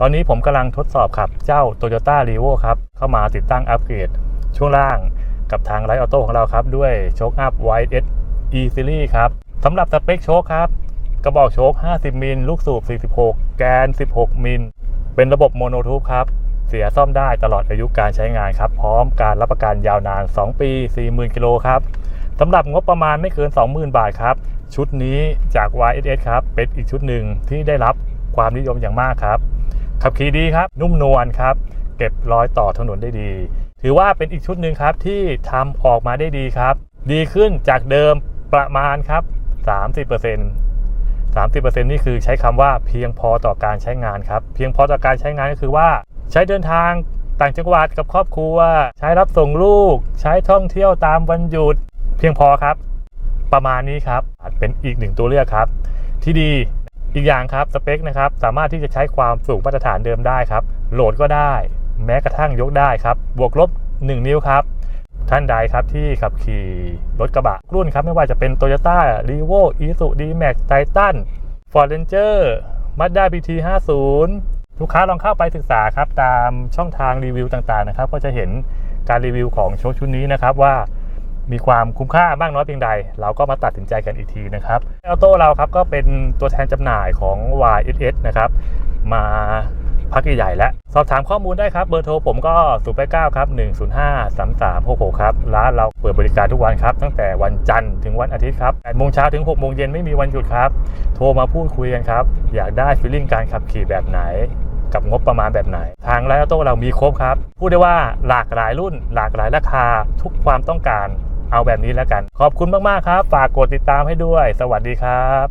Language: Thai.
ตอนนี้ผมกำลังทดสอบขับเจ้า Toyota r e v o ครับ เข้ามาติดตั้งอัปเกรด ช่วงล่างกับทางไ i ท์ออโต้ของเราครับ ด้วยโชคอัพ Wide S E Series ครับสำหรับสเปคโชคครับ กระบอกโชค 50 มิล ลูกสูบ 46 แกน 16 มิล เป็นระบบโมโนทูบครับ เสียซ่อมได้ตลอดอายุการใช้งานครับ พร้อมการรับประกันยาวนาน 2 ปี 40,000 กิโลครับสำหรับงบประมาณไม่เกิน 20,000 บาทครับ ชุดนี้จาก YSS ครับ เป็นอีกชุดหนึ่งที่ได้รับความนิยมอย่างมากครับ ขับขี่ดีครับ นุ่มนวลครับ เก็บรอยต่อถนนได้ดี ถือว่าเป็นอีกชุดหนึ่งครับที่ทำออกมาได้ดีครับ ดีขึ้นจากเดิมประมาณครับ 30% 30%นี่คือใช้คำว่าเพียงพอต่อการใช้งานครับ เพียงพอต่อการใช้งานก็คือว่า ใช้เดินทางต่างจังหวัดกับครอบครัว ใช้รับส่งลูก ใช้ท่องเที่ยวตามวันหยุด เพียงพอครับ ประมาณนี้ครับอาจเป็นอีกหนึ่งตัวเลือกครับ ที่ดี อีกอย่างครับสเปคนะครับสามารถที่จะใช้ความสูงมาตรฐานเดิมได้ครับ โหลดก็ได้ แม้กระทั่งยกได้ครับ บวกลบ 1 นิ้วครับ ท่านใดครับที่ขับขี่รถกระบะรุ่นครับ ไม่ว่าจะเป็น Toyota r e v o Isuzu D-Max Titan Ford Ranger Mazda BT 50 ลูกค้าลองเข้าไปศึกษาครับ ตามช่องทางรีวิวต่างๆนะครับ ก็จะเห็นการรีวิวของโชว์ชุดนี้นะครับว่า มีความคุ้มค่ามากน้อยเพียงใด เราก็มาตัดสินใจกันอีกทีนะครับออโต้เราครับก็เป็นตัวแทนจำหน่ายของ YSS นะครับ มาพักใหญ่แล้ว สอบถามข้อมูลได้ครับ เบอร์โทรผมก็ 0 8 9 ครับ 105 33 66 ครับ ร้านเราเปิดบริการทุกวันครับ ตั้งแต่วันจันทร์ถึงวันอาทิตย์ครับ8โมงเช้าถึง 6 โมงเย็นไม่มีวันหยุดครับ โทรมาพูดคุยกันครับ อยากได้ฟีลลิ่งการขับขี่แบบไหน กับงบประมาณแบบไหน ทางไลออโต้เรามีครบครับ พูดได้ว่าหลากหลายรุ่น หลากหลายราคาทุกความต้องการ เอาแบบนี้แล้วกัน ขอบคุณมาก ๆ ครับ ฝากกดติดตามให้ด้วย สวัสดีครับ